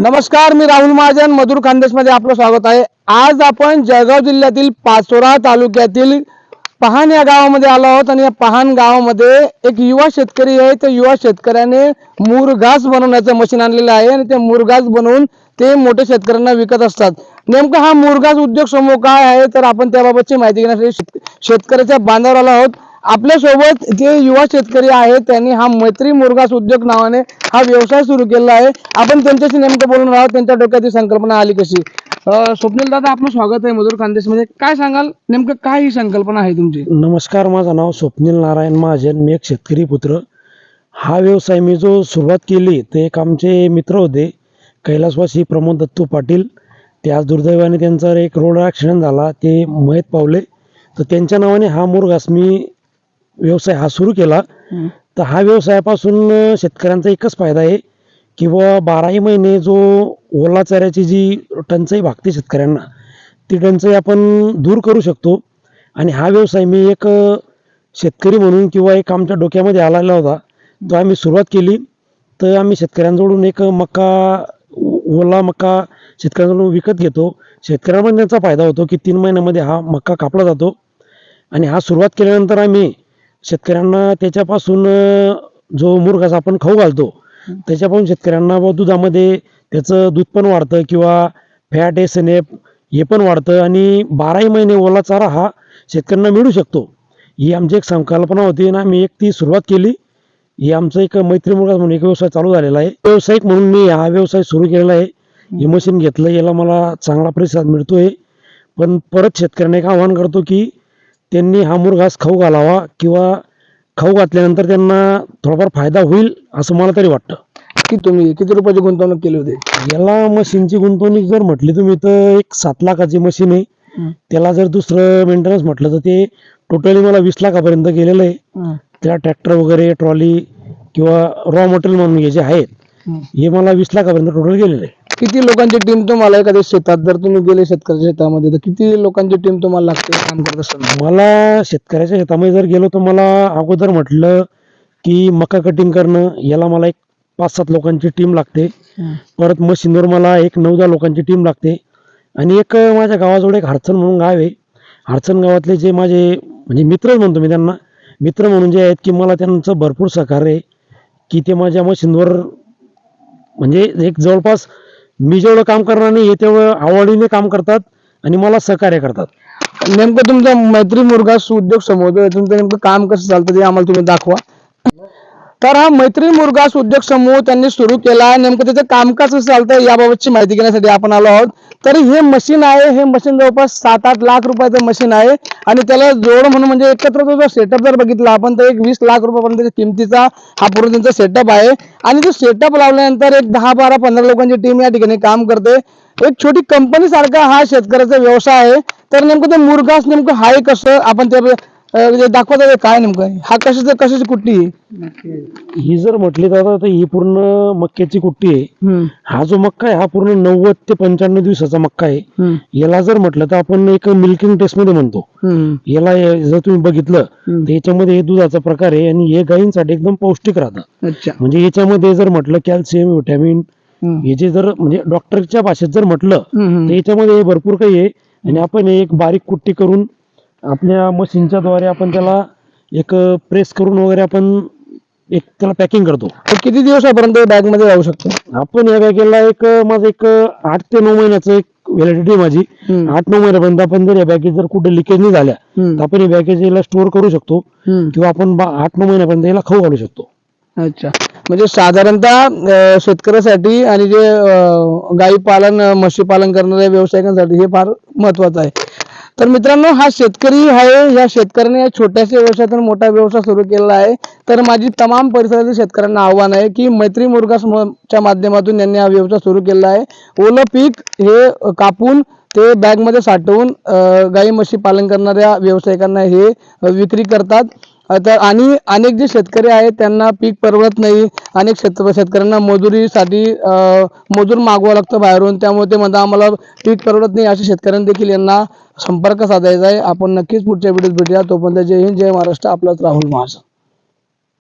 नमस्कार मी राहुल महाजन मधुर खानदेशमध्ये आपलं स्वागत आहे. आज आपण जळगाव जिल्ह्यातील पाचोरा तालुक्यातील पहाण या गावामध्ये आलो आहोत आणि या पहाण गावामध्ये एक युवा शेतकरी आहे. त्या युवा शेतकऱ्याने मुरघास बनवण्याचं मशीन आणलेलं आहे आणि ते मुरघास बनवून ते मोठ्या शेतकऱ्यांना विकत असतात. नेमका हा मुरघास उद्योग समूह काय आहे? तर आपण त्याबाबतची माहिती घेण्यासाठी शेतकऱ्याच्या बांधावर आलो आहोत. आपल्यासोबत जे युवा शेतकरी आहेत त्यांनी हा मैत्री मुरगास उद्योग नावाने हा व्यवसाय सुरू केला आहे. आपण त्यांच्याशी नेमकं बोलून आहोत त्यांच्या डोक्यात ही संकल्पना आली कशी? स्वप्नील दादा आपलं स्वागत आहे मधुर खानदेशमध्ये काय सांगाल? नेमकं काय ही संकल्पना आहे तुमची? नमस्कार माझं नाव स्वप्नील नारायण महाजन. मी एक शेतकरी पुत्र. हा व्यवसाय मी जो सुरुवात केली ते एक आमचे मित्र होते कैलासवासी प्रमोद दत्तू पाटील. ते आज दुर्दैवाने त्यांचा एक रोड ॲक्सिडेंट झाला ते मयत पावले. तर त्यांच्या नावाने हा मुरगास मी व्यवसाय हा सुरू केला तर हा व्यवसायापासून शेतकऱ्यांचा एकच फायदा आहे की बुवा बाराही महिने जो ओला चाऱ्याची जी टंचाई भागते शेतकऱ्यांना ती टंचाई आपण दूर करू शकतो. आणि हा व्यवसाय मी एक शेतकरी म्हणून किंवा एक आमच्या डोक्यामध्ये आलेला होता तो आम्ही सुरुवात केली. तर आम्ही शेतकऱ्यांजवळून एक मका ओला मका शेतकऱ्यांजवळून विकत घेतो. शेतकऱ्यांना पण त्याचा फायदा होतो की तीन महिन्यामध्ये हा मका कापला जातो. आणि हा सुरुवात केल्यानंतर आम्ही शेतकऱ्यांना त्याच्यापासून जो मुरघास आपण खाऊ घालतो त्याच्यापासून शेतकऱ्यांना व दुधामध्ये त्याचं दूध पण वाढतं किंवा फॅट एस एन एफ हे पण वाढतं आणि बाराही महिने ओला चारा हा शेतकऱ्यांना मिळू शकतो. ही आमची एक संकल्पना होती आणि आम्ही एक ती सुरुवात केली. ही आमचं एक मैत्री मुरघास म्हणून एक व्यवसाय चालू झालेला आहे. व्यावसायिक म्हणून मी हा व्यवसाय सुरू केलेला आहे. हे मशीन घेतलं याला मला चांगला प्रतिसाद मिळतोय. पण परत शेतकऱ्यांना एक आवाहन करतो की त्यांनी हा मुरघास खाऊ घालावा किंवा खाऊ घातल्यानंतर त्यांना थोडाफार फायदा होईल असं मला तरी वाटतं. की तुम्ही किती रुपयाची गुंतवणूक केली होती? याला मशीनची गुंतवणूक जर म्हटली तुम्ही तर एक सात लाखाची मशीन आहे. त्याला जर दुसरं मेंटेनन्स म्हटलं तर ते टोटली मला वीस लाखापर्यंत गेलेलं आहे. त्याला ट्रॅक्टर वगैरे ट्रॉली किंवा रॉ मटेरियल म्हणून हे जे आहेत हे. मला वीस लाखापर्यंत टोटल गेलेलं आहे. किती लोकांची टीम तुम्हाला एखाद्या शेतात जर तुम्ही गेले शेतकऱ्याच्या शेतामध्ये तर किती लोकांची टीम तुम्हाला लागते काम करत असताना? मला शेतकऱ्याच्या शेतामध्ये जर गेलो तर मला अगोदर म्हटलं की मका कटिंग करणं याला मला एक पाच सात लोकांची टीम लागते. परत मशीनवर मला एक नऊ दहा लोकांची टीम लागते. आणि एक माझ्या गावाजवळ एक हरचण म्हणून गाव आहे. हरचण गावातले जे माझे म्हणजे मित्रच म्हणतो मी त्यांना मित्र म्हणून जे आहेत की मला त्यांचं भरपूर सहकार्य आहे की ते माझ्या मशीनवर म्हणजे एक जवळपास मी जेवढं काम करणार नाही हे तेवढं आवडीने काम करतात आणि मला सहकार्य करतात. नेमकं तुमचा मैत्री मुर्गा उद्योग समूह तुमचं नेमकं काम कसं चालतं ते आम्हाला तुम्ही दाखवा. तर हा मैत्री मुरघास उद्योग समूह त्यांनी सुरू केला नेमकं त्याचं कामकाज कसं चालतं याबाबतची माहिती घेण्यासाठी आपण आलो आहोत. तर हे मशीन आहे. हे मशीन जवळपास सात आठ लाख रुपयाचं मशीन आहे आणि त्याला जोड म्हणून म्हणजे एकत्र जो सेटअप जर बघितला आपण तर एक वीस लाख रुपयापर्यंत किमतीचा हा पूर्ण त्यांचा सेटअप आहे. आणि तो सेटअप लावल्यानंतर एक दहा बारा पंधरा लोकांची टीम या ठिकाणी काम करते. एक छोटी कंपनी सारखा हा शेतकऱ्याचा व्यवसाय आहे. तर नेमकं ते मुरघास नेमकं हाय कसं? आपण त्या अं, जे दाखवत आहे काय नेमकं? हा कशाचं कशाची कुट्टी आहे? ही जर म्हटली जातं तर ही पूर्ण मक्याची कुट्टी आहे. हा जो मक्का आहे हा पूर्ण नव्वद ते पंच्याण्णव दिवसाचा मक्का आहे. याला जर म्हटलं तर आपण एक मिल्किंग टेस्टमध्ये म्हणतो याला जर तुम्ही बघितलं. तर याच्यामध्ये हे दुधाचा प्रकार आहे आणि हे गायींसाठी एकदम पौष्टिक राहतं. म्हणजे याच्यामध्ये जर म्हटलं कॅल्शियम व्हिटॅमिन हे जे जर म्हणजे डॉक्टरच्या भाषेत जर म्हटलं तर. याच्यामध्ये भरपूर काही आहे. आणि आपण एक बारीक कुट्टी करून आपल्या मशीनच्या द्वारे आपण त्याला एक प्रेस करून वगैरे आपण एक त्याला पॅकिंग करतो. तर किती दिवसापर्यंत बॅगमध्ये राहू शकतो? आपण या बॅगेला एक माझं एक आठ ते नऊ महिन्याचं एक व्हॅलिडिटी माझी. आठ नऊ महिन्यापर्यंत आपण जर या बॅगेज जर कुठे लिकेज नाही झाल्या तर आपण या बॅगेज याला स्टोअर करू शकतो. किंवा आपण आठ नऊ महिन्यापर्यंत याला खाऊ घालू शकतो. अच्छा. म्हणजे साधारणतः शेतकऱ्यासाठी आणि जे गाई पालन म्हशी पालन करणाऱ्या व्यावसायिकांसाठी हे फार महत्वाचं आहे. तर मित्रांनो हा शेतकरी आहे. या शेतकऱ्याने या छोट्याशा व्यवसायातून मोठा व्यवसाय सुरू केलेला आहे. तर माझी तमाम परिसरातील शेतकऱ्यांना आव्हान आहे की मैत्री मुरगास च्या माध्यमातून यांनी हा व्यवसाय सुरू केलेला आहे. ओलं पीक हे कापून ते बॅगमध्ये साठवून गाई म्हशी पालन करणाऱ्या व्यावसायिकांना हे विक्री करतात. तर आणि अनेक जे शेतकरी आहेत त्यांना पीक परवडत नाही. अनेक शेत शेतकऱ्यांना मजुरीसाठी मजूर मागवावं लागतं बाहेरून. त्यामुळे ते म्हणतात आम्हाला पीक परवडत नाही. अशा शेतकऱ्यांना देखील यांना संपर्क साधायचा आहे. आपण नक्कीच पुढच्या व्हिडिओत भेटूया. तोपर्यंत जय हिंद जय महाराष्ट्र. आपलाच राहुल महाराष्ट्र